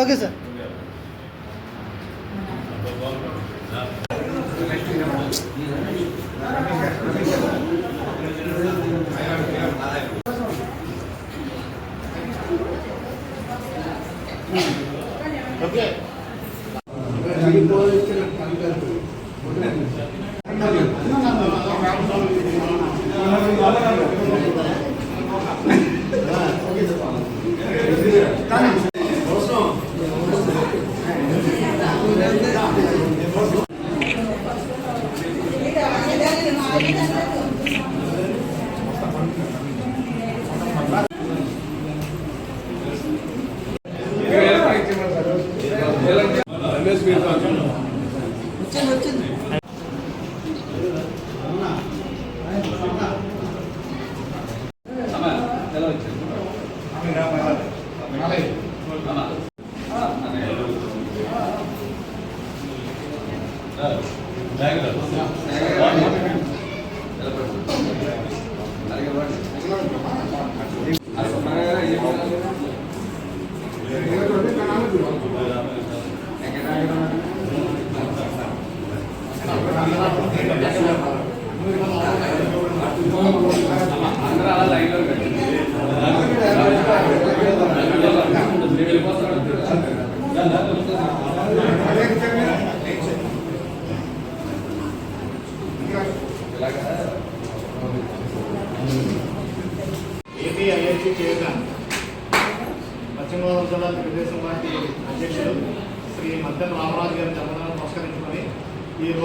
Okay sir.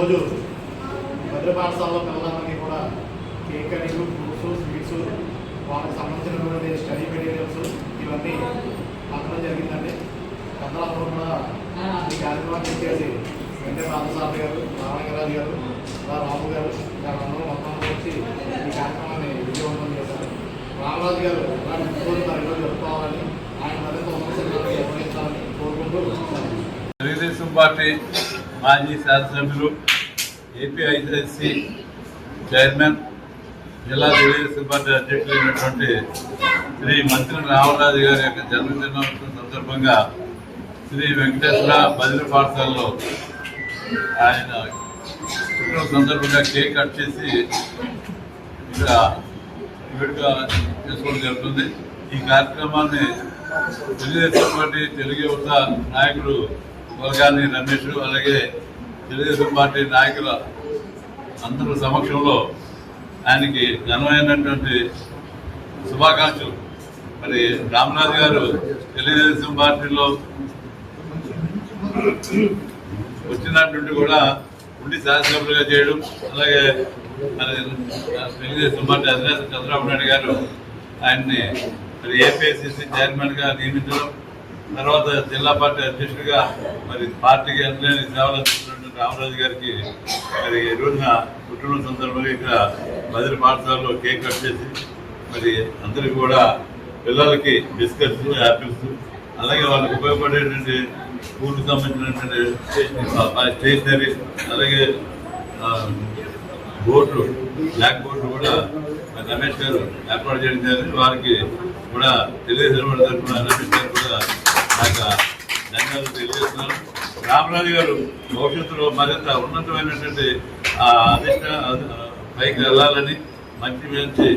ఈరోజు భద్ర పాఠశాలలో పిల్లలందరికీ కూడా కేక్ అని ఫ్రూట్స్ స్వీట్స్ వాళ్ళకి సంబంధించినటువంటి స్టడీ మెటీరియల్స్ ఇవన్నీ పంచడం జరిగిందండి. పెద్దలందరూ కూడా ఈ కార్యక్రమాన్ని ఇచ్చేసి వెంకట రామసారి గారు రామలింగరాజు గారు రాము గారు వాళ్ళందరూ మొత్తం వచ్చి ఈ కార్యక్రమాన్ని విజయవంతం చేశారు. రామరాజు గారు ఇలాంటి పుస్తకాలు ఈరోజు జరుపుకోవాలని ఆయన మరింత ఉన్నతంగా నిర్వహించాలని కోరుకుంటూ తెలుగుదేశం పార్టీ మాజీ శాసనసభ్యులు ఏపీ ఐసిఐసి చైర్మన్ జిల్లా తెలుగుదేశం పార్టీ అధ్యక్షులైనటువంటి శ్రీ మంత్రి రామరాజు గారి యొక్క జన్మదినోత్సవం సందర్భంగా శ్రీ వెంకటేశ్వర బదిలీ పాఠశాలలో ఆయన పుట్టిన సందర్భంగా కేక్ కట్ చేసి ఇక్కడ వేడుక చేసుకోవడం జరుగుతుంది. ఈ కార్యక్రమాన్ని తెలుగుదేశం పార్టీ తెలుగు యువత నాయకుడు వరగాని రమేష్ అలాగే తెలుగుదేశం పార్టీ నాయకుల అందరి సమక్షంలో ఆయనకి ఘనమైనటువంటి శుభాకాంక్షలు. మరి రామ్నాథ్ గారు తెలుగుదేశం పార్టీలో వచ్చినటువంటి కూడా ఉండి శాసనసభ్యులుగా చేయడం అలాగే మరి తెలుగుదేశం పార్టీ అధినేత చంద్రబాబు నాయుడు గారు ఆయన్ని మరి ఏపీఎస్సీసీ చైర్మన్గా నియమించడం తర్వాత జిల్లా పార్టీ అధ్యక్షుడిగా మరి పార్టీకి ఎంతలేని సేవలు రామరాజు గారికి మరి ఈ రోజున పుట్టినరోజు సందర్భంగా ఇక్కడ మధుర పాఠశాలలో కేక్ కట్ చేసి మరి అందరికి కూడా పిల్లలకి బిస్కెట్స్ యాపిల్స్ అలాగే వాళ్ళకి ఉపయోగపడేటువంటి స్కూల్కి సంబంధించినటువంటి స్టేషనరీ అలాగే బోర్డు బ్లాక్ బోర్డు కూడా రమేష్ గారు ఏర్పాటు చేయడం జరిగింది. వారికి కూడా తెలియజేయడం వారి తరఫున రమేష్ గారు కూడా నాకు ధన్యవాదాలు తెలియజేస్తున్నాను రామరాజు గారు భవిష్యత్తులో మరింత ఉన్నతమైనటువంటి అధిష్ట పైకి వెళ్ళాలని మంచి మంచి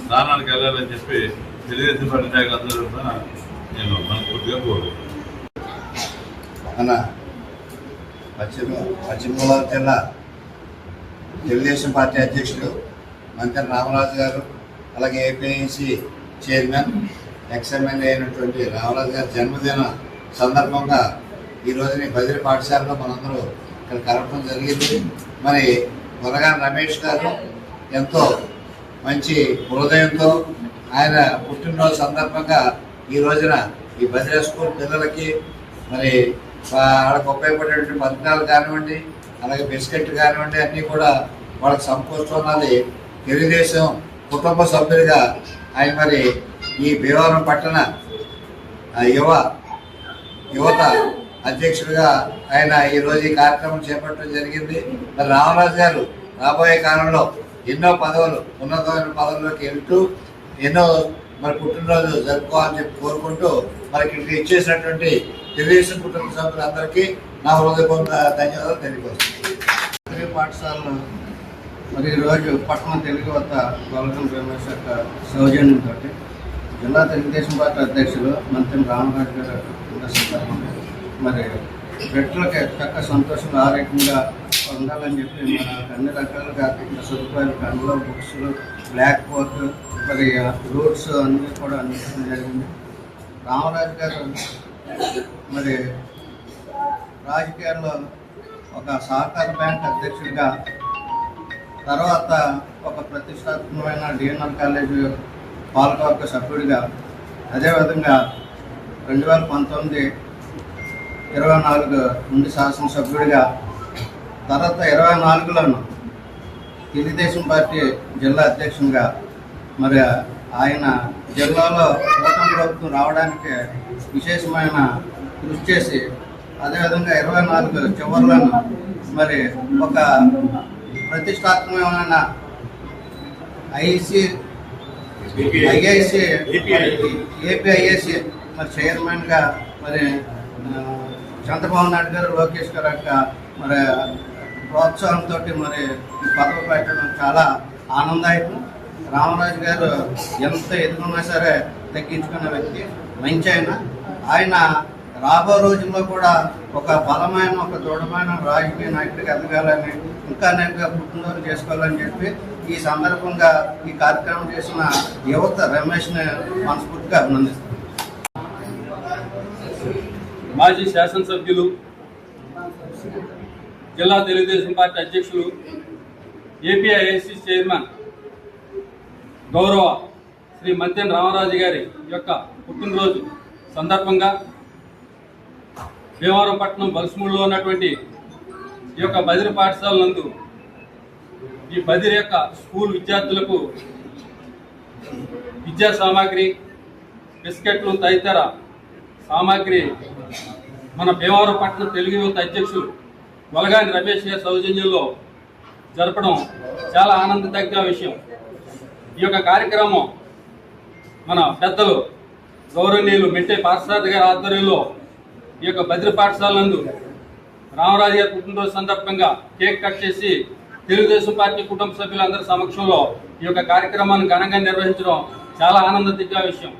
స్థానానికి వెళ్ళాలని చెప్పి తెలుగుదేశం పార్టీ నాయకులందరూ కూడా నేను మనస్ఫూర్తిగా కోరుకుంటున్నాను. పశ్చిమ పశ్చిమ గోదావరి జిల్లా తెలుగుదేశం పార్టీ అధ్యక్షుడు మంత్రి రామరాజు గారు అలాగే ఏపీఎంసీ చైర్మన్ ఎక్స్ఎమ్మెల్యే అయినటువంటి రామరాజు గారి జన్మదిన సందర్భంగా ఈ రోజుని బదిరి పాఠశాలలో మనందరూ ఇక్కడ కలపడం జరిగింది. మరి మురగాన్ రమేష్ గారు ఎంతో మంచి హృదయంతో ఆయన పుట్టినరోజు సందర్భంగా ఈ రోజున ఈ బదిలీ స్కూల్ పిల్లలకి మరి వాళ్ళకి ఉపయోగపడేటువంటి పథకాలు కానివ్వండి అలాగే బిస్కెట్ కానివ్వండి అన్నీ కూడా వాళ్ళకి సమకూర్చున్నది తెలుగుదేశం కుటుంబ సభ్యులుగా ఆయన మరి ఈ భీమవరం పట్టణ ఆ, యువ యువత అధ్యక్షుడిగా ఆయన ఈరోజు ఈ కార్యక్రమం చేపట్టడం జరిగింది. మరి రామరాజు గారు రాబోయే కాలంలో ఎన్నో పదవులు ఉన్నతమైన పదవుల్లోకి వెళ్తూ ఎన్నో మరి పుట్టినరోజు జరుపుకోవాలని చెప్పి కోరుకుంటూ మరి ఇక్కడికి ఇచ్చేసినటువంటి తెలుగుదేశం కుటుంబ సభ్యులందరికీ నా హృదయపూర్వక ధన్యవాదాలు తెలియజేస్తున్నాను తెలుగు పాఠశాలలో మరి ఈరోజు పట్టణ తెలుగు వద్ద గోలకం రమేష్ యొక్క సౌజన్యంతో జిల్లా తెలుగుదేశం పార్టీ అధ్యక్షులు మంత్రి రామరాజు గారు ఉన్న మరి వ్యక్తులకి చక్క సంతోషంగా ఆరోగ్యంగా ఉండాలని చెప్పి మనకు అన్ని రకాలుగా సదుపాయాలు అందులో బుక్స్ బ్లాక్ బోర్డ్ మరి రూట్స్ అన్నీ కూడా అందించడం జరిగింది. రామరాజు గారు మరి రాజకీయాల్లో ఒక సహకార బ్యాంక్ అధ్యక్షుడిగా తర్వాత ఒక ప్రతిష్టాత్మకమైన డిఎన్ఆర్ కాలేజ్ పాలకవర్గ సభ్యుడిగా అదేవిధంగా రెండు వేల పంతొమ్మిది ఇరవై నాలుగు నుండి శాసనసభ్యుడిగా తర్వాత ఇరవై నాలుగులోను తెలుగుదేశం పార్టీ జిల్లా అధ్యక్షునిగా మరి ఆయన జిల్లాలో కూటమి ప్రభుత్వం రావడానికి విశేషమైన కృషి చేసి అదేవిధంగా ఇరవై నాలుగు చివరిలోను మరి ఒక ప్రతిష్టాత్మకమైన ఐసి ఐఐసి ఏపీఐఏసి మరి చైర్మన్గా మరి చంద్రబాబు నాయుడు గారు లోకేష్ గారు యొక్క మరి ప్రోత్సాహంతో మరి పదవి పెట్టడం చాలా ఆనందాయకం రామరాజు గారు ఎంత ఎదుగున్నా సరే తగ్గించుకున్న వ్యక్తి మంచి ఆయన. ఆయన రాబో రోజుల్లో కూడా ఒక బలమైన ఒక దృఢమైన రాజకీయ నాయకుడిగా ఎదగాలని ఇంకా నేను పుట్టినరోజు చేసుకోవాలని చెప్పి ఈ సందర్భంగా ఈ కార్యక్రమం చేసిన యువత రమేష్ని మనస్ఫూర్తిగా అభినందిస్తున్నాను. మాజీ శాసనసభ్యులు జిల్లా తెలుగుదేశం పార్టీ అధ్యక్షులు ఏపీఐఎస్సి చైర్మన్ గౌరవ శ్రీ మంతెన్ రామరాజు గారి యొక్క పుట్టినరోజు సందర్భంగా భీమవరం పట్టణం బల్స్మూడిలో ఉన్నటువంటి ఈ యొక్క బదిరి పాఠశాల నందు ఈ బదిరి యొక్క స్కూల్ విద్యార్థులకు విద్యా సామాగ్రి బిస్కెట్లు తదితర సామాగ్రి మన భీమవరం పట్టణ తెలుగు యువత అధ్యక్షులు వలగాని రమేష్ గారి సౌజన్యంలో జరపడం చాలా ఆనందదగ్గ విషయం. ఈ యొక్క కార్యక్రమం మన పెద్దలు గౌరవనీయులు మెట్టే పాఠశాల గారి ఆధ్వర్యంలో ఈ యొక్క భద్ర పాఠశాల నందు రామరాజు గారి పుట్టినరోజు సందర్భంగా కేక్ కట్ చేసి తెలుగుదేశం పార్టీ కుటుంబ సభ్యులందరి సమక్షంలో ఈ యొక్క కార్యక్రమాన్ని ఘనంగా నిర్వహించడం చాలా ఆనందదిగ్గా విషయం.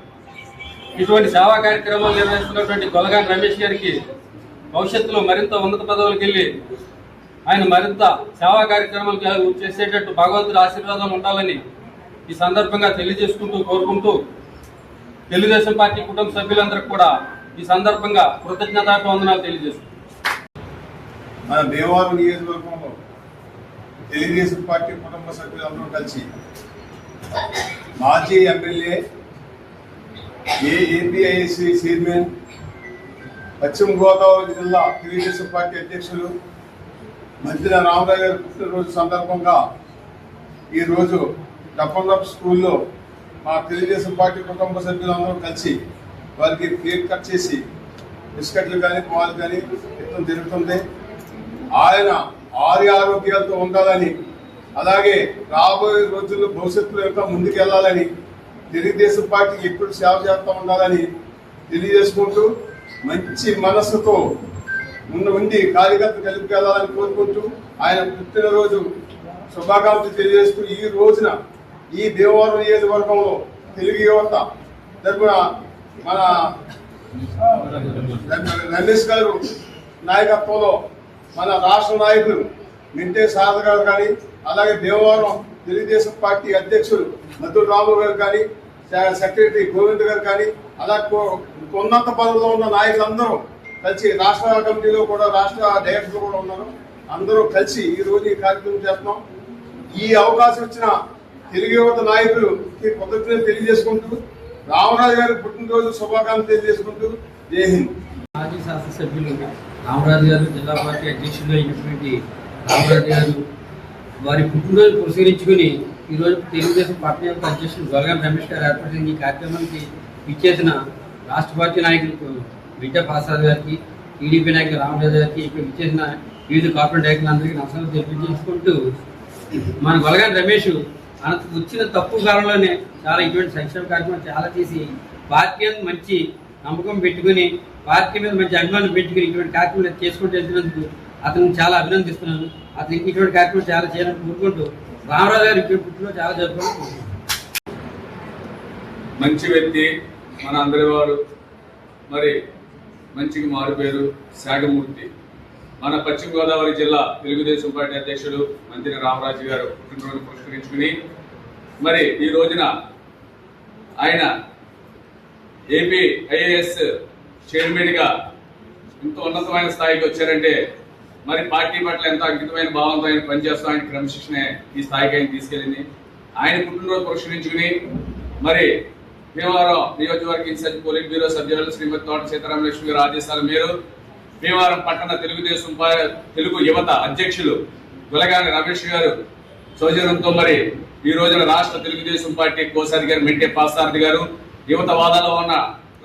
ఇటువంటి సేవా కార్యక్రమాలు నిర్వహిస్తున్నటువంటి గొలగాని రమేష్ గారికి భవిష్యత్తులో మరింత ఉన్నత పదవులకు వెళ్ళి ఆయన మరింత సేవా కార్యక్రమాలు చేసేటట్టు భగవంతుడి ఆశీర్వాదం ఉండాలని ఈ సందర్భంగా తెలియజేసుకుంటూ కోరుకుంటూ తెలుగుదేశం పార్టీ కుటుంబ సభ్యులందరికీ కూడా ఈ సందర్భంగా కృతజ్ఞతాభివందనాలు తెలియజేస్తున్నాం. మన దేవాలయ నియోజకవర్గంలో తెలుగుదేశం పార్టీ కుటుంబ సభ్యులందరూ కలిసి మాజీ ఎమ్మెల్యే ఏపీఐసి చైర్మన్ పశ్చిమ గోదావరి జిల్లా తెలుగుదేశం పార్టీ అధ్యక్షులు మంత్రి రామరావు గారి పుట్టినరోజు సందర్భంగా ఈరోజు డప్పందప్ స్కూల్లో మా తెలుగుదేశం పార్టీ కుటుంబ సభ్యులందరూ కలిసి వారికి కేక్ కట్ చేసి బిస్కెట్లు కానీ పాలు కానీ ఇవ్వడం జరుగుతుంది. ఆయన ఆరు ఆరోగ్యాలతో ఉండాలని అలాగే రాబోయే రోజుల్లో భవిష్యత్తులో ఇంకా ముందుకెళ్ళాలని తెలుగుదేశం పార్టీ ఎప్పుడు సేవ చేస్తూ ఉండాలని తెలియజేసుకుంటూ మంచి మనస్సుతో ఉన్న ఉండి కార్యకర్త కలిపి వెళ్ళాలని కోరుకుంటూ ఆయన పుట్టినరోజు శుభాకాంక్షలు తెలియజేస్తూ ఈ రోజున ఈ దేవవరం నియోజకవర్గంలో తెలుగు యువత తరపున మన రమేష్ గారు నాయకత్వంలో మన రాష్ట్ర నాయకులు మింటే సారథ గారు కానీ అలాగే దేవవరం తెలుగుదేశం పార్టీ అధ్యక్షులు మధుర్ రాము గారు కానీ సెక్రటరీ గోవింద్ గారు కానీ అలా కో- ఉన్నత పదవిలో ఉన్న నాయకులందరూ కలిసి రాష్ట్ర కమిటీలో కూడా రాష్ట్ర డైరెక్టర్లు కూడా ఉన్నారు. అందరూ కలిసి ఈ రోజు ఈ కార్యక్రమం చేస్తున్నాం. ఈ అవకాశం ఇచ్చిన తెలుగు యువత నాయకులకి కృతజ్ఞతలు తెలియజేసుకుంటూ రామరాజు గారి పుట్టినరోజు శుభాకాంక్షలు తెలియజేసుకుంటూ జై హింద్. మాజీ శాసనసభ్యులు రామరాజు గారు జిల్లా పార్టీ అధ్యక్షులు అయినటువంటి రామరాజు గారు వారి పుట్టినరోజు పురస్కరించుకుని ఈరోజు తెలుగుదేశం పార్టీ యొక్క అధ్యక్షుడు గొలగాం రమేష్ గారు ఏర్పడిన ఈ కార్యక్రమానికి ఇచ్చేసిన రాష్ట్ర పార్టీ నాయకులకు విద్యా ప్రసాద్ గారికి టీడీపీ నాయకులు రామరాజు గారికి ఇక్కడ ఇచ్చేసిన వివిధ కార్పొరేట్ నాయకులందరికీ నమస్కారం తెలియజేసుకుంటూ మన గొలగాని రమేష్ అనంత వచ్చిన తప్పు కాలంలోనే చాలా ఇటువంటి సంక్షేమ కార్యక్రమాలు చాలా చేసి పార్టీ మంచి నమ్మకం పెట్టుకుని పార్టీ మీద మంచి అభిమానం పెట్టుకుని ఇటువంటి కార్యక్రమాలు చేసుకుంటూ వెళ్తున్నందుకు అతను చాలా అభినందిస్తున్నాను. అతను ఇటువంటి కార్యక్రమం చాలా చేయాలని కోరుకుంటూ రామరాజు గారి పుట్టిలో చాలా జరుపుకోవాలి మంచి వ్యక్తి మన అందరి వారు మరి మంచికి మారుపేరు శాగమూర్తి మన పశ్చిమ గోదావరి జిల్లా తెలుగుదేశం పార్టీ అధ్యక్షుడు మంత్రి రామరాజు గారు పుట్టినరోజు పురస్కరించుకుని మరి ఈ రోజున ఆయన ఏపీ ఐఏఎస్ చైర్మన్గా ఇంత ఉన్నతమైన స్థాయికి వచ్చారంటే మరి పార్టీ పట్ల ఎంత అంకితమైన భావంతో ఆయన పనిచేస్తూ ఆయన క్రమశిక్షణ ఈ స్థాయికి ఆయన తీసుకెళ్ళింది. ఆయన పుట్టినరోజు పురస్కరించుకుని మరి భీమవరం నియోజకవర్గ ఇన్ఛార్జ్ పోలింగ్ బ్యూరో సభ్యులు శ్రీమతి తోట సీతారామలక్ష్మి గారు ఆదేశాల మేరకు భీమవరం పట్టణ తెలుగుదేశం తెలుగు యువత అధ్యక్షులు గులగాని రమేష్ గారు సౌజన్యంతో మరి ఈ రోజున రాష్ట్ర తెలుగుదేశం పార్టీ కోసారి గారు మెంటే పాసారథి గారు యువత వాదాలో ఉన్న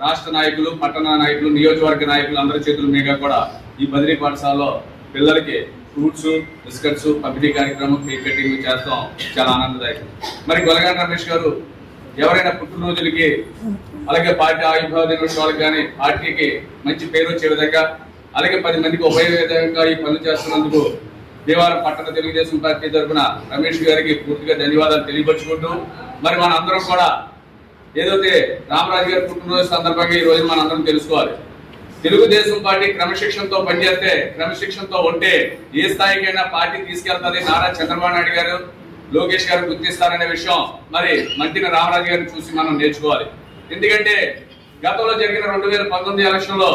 రాష్ట్ర నాయకులు పట్టణ నాయకులు నియోజకవర్గ నాయకులు అందరి చేతుల మీద కూడా ఈ బదిలీ పాఠశాలలో పిల్లలకి ఫ్రూట్స్ బిస్కెట్స్ పంపిణీ కార్యక్రమం కేక్ కటింగ్ చేస్తాం. చాలా ఆనందదాయకం. మరి గొలగాని రమేష్ గారు ఎవరైనా పుట్టినరోజులకి అలాగే పార్టీ ఆవిర్భావ దినోత్సవాలకు కానీ పార్టీకి మంచి పేరు వచ్చే విధంగా అలాగే పది మందికి ఉపయోగకరంగా ఈ పనులు చేస్తున్నందుకు దేవారం పట్టణ తెలుగుదేశం పార్టీ తరఫున రమేష్ గారికి పూర్తిగా ధన్యవాదాలు తెలియపరుచుకుంటూ మరి మన అందరం కూడా ఏదైతే రామరాజు గారి పుట్టినరోజు సందర్భంగా ఈ రోజు మనందరం అందరం తెలుసుకోవాలి. తెలుగుదేశం పార్టీ క్రమశిక్షణతో పనిచేస్తే క్రమశిక్షణతో ఉంటే ఏ స్థాయికైనా పార్టీ తీసుకెళ్తుంది నారా చంద్రబాబు నాయుడు గారు లోకేష్ గారు గుర్తిస్తారనే విషయం మరి మంత్రి రామరాజు గారిని చూసి మనం నేర్చుకోవాలి. ఎందుకంటే గతంలో జరిగిన రెండు వేల పంతొమ్మిది ఎలక్షన్లో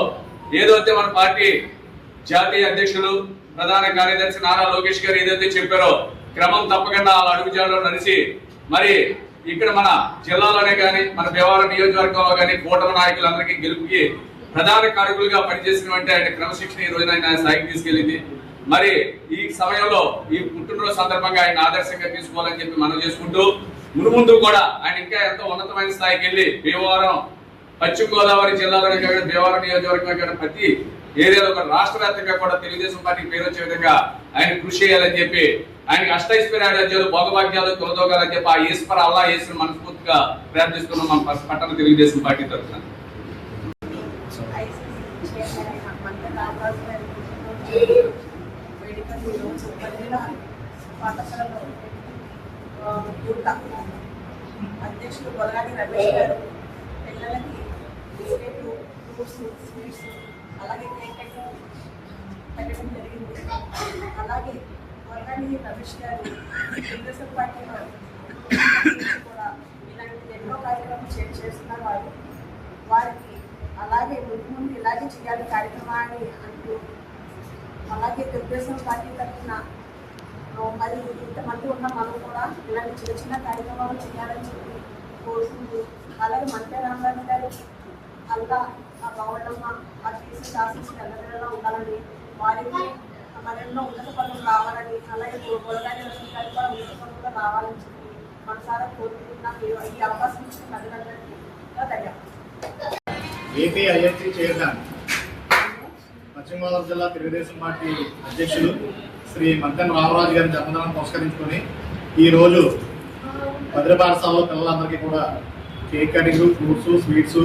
ఏదైతే మన పార్టీ జాతీయ అధ్యక్షులు ప్రధాన కార్యదర్శి నారా లోకేష్ గారు ఏదైతే చెప్పారో క్రమం తప్పకుండా వాళ్ళ అడుగుజాడలో నడిచి మరి ఇక్కడ మన జిల్లాలోనే కానీ మన భీమవరం నియోజకవర్గంలో కానీ కూటమి నాయకులందరికీ గెలుపుకి ప్రధాన కారకులుగా పనిచేసినటువంటి ఆయన క్రమశిక్షణ ఈ రోజున ఆయన స్థాయికి తీసుకెళ్ళింది. మరి ఈ సమయంలో ఈ పుట్టినరోజు సందర్భంగా ఆయన ఆదర్శంగా తీసుకోవాలని చెప్పి మనం చేసుకుంటూ మునుముందు కూడా ఆయన ఇంకా ఎంతో ఉన్నతమైన స్థాయికి వెళ్ళి భీమవరం పశ్చిమ గోదావరి జిల్లాలోనే కాకుండా భీమవరం నియోజకవర్గంలో కాకుండా ప్రతి ఏరియాలో ఒక రాష్ట్ర వ్యాప్తంగా కూడా తెలుగుదేశం పార్టీకి పేరు వచ్చే విధంగా ఆయన కృషి చేయాలని చెప్పి ఆయనకి అష్టైశ్వర్యాలు భోగభాగ్యాలు తొలదోగాలని చెప్పి ఆ ఈశ్వర అల్లా ఈశ్వరు మనస్ఫూర్తిగా ప్రార్థిస్తున్నాం మన పట్టణ తెలుగుదేశం పార్టీ తరఫున. వేడుకలు ఈరోజు మహిళా పాఠశాలలో పూట అధ్యక్షులు బొలగాని రమేష్ గారు పిల్లలకి బిస్కెట్లు ఫ్రూట్స్ స్వీట్స్ అలాగే కేక్ కటింగ్ పెట్టడం జరిగింది అలాగే బొలగాని రమేష్ గారు తెలుగుదేశం పార్టీలో కూడా ఇలాంటి ఎన్నో కార్యక్రమాలు చే- చేస్తున్న వారు వారికి అలాగే ముందు ముందు ఇలాగే చేయాలి కార్యక్రమాన్ని అంటూ అలాగే తెలుగుదేశం పార్టీ తరఫున మరి ఇంతమంది ఉన్న మనం కూడా ఇలాంటి చిన్న చిన్న కార్యక్రమాలు చేయాలని చెప్పి కోరుకుంటూ అలాగే మంటే రామరాజు గారు అల్లా ఆ గౌరమ్మ ఆ చేసి శాసించి ఎల్లవేళలా ఉండాలని వారికి మరెన్నో ఉన్నత పనులు రావాలని అలాగే గొడవగానే గారు కూడా ఉన్నత పనులు రావాలని చెప్పి మనసారా కోరుకుంటున్నాం. ఈ అవకాశం ఇచ్చిన ప్రజలందరికీ ధన్యవాదాలు. ఏపీ ఐఎస్టీ చైర్మన్ పశ్చిమ గోదావరి జిల్లా తెలుగుదేశం పార్టీ అధ్యక్షులు శ్రీ మద్దెన రామరాజు గారి జన్మదినం పురస్కరించుకొని ఈరోజు భద్ర పాఠశాలలో పిల్లలందరికీ కూడా కేక్ కటింగ్ ఫ్రూట్స్ స్వీట్స్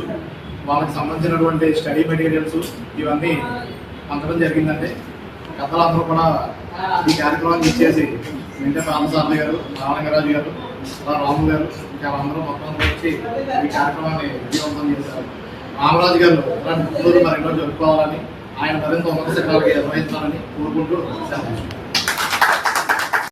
వాళ్ళకి సంబంధించినటువంటి స్టడీ మెటీరియల్స్ ఇవన్నీ పంచడం జరిగిందండి. పెద్దలందరూ కూడా ఈ కార్యక్రమాన్ని ఇచ్చేసి వెంకట రామసార్లు గారు నారాయణరాజు గారు రాము గారు ఇంకా అందరూ మొత్తం అందరూ వచ్చి ఈ కార్యక్రమాన్ని విజయవంతం చేశారు. రామరాజు గారు మరి ఎన్నో జరుపుకోవాలని ఆయన మరింత ఉన్నత శిఖరాలకి నిర్వహించాలని కోరుకుంటూ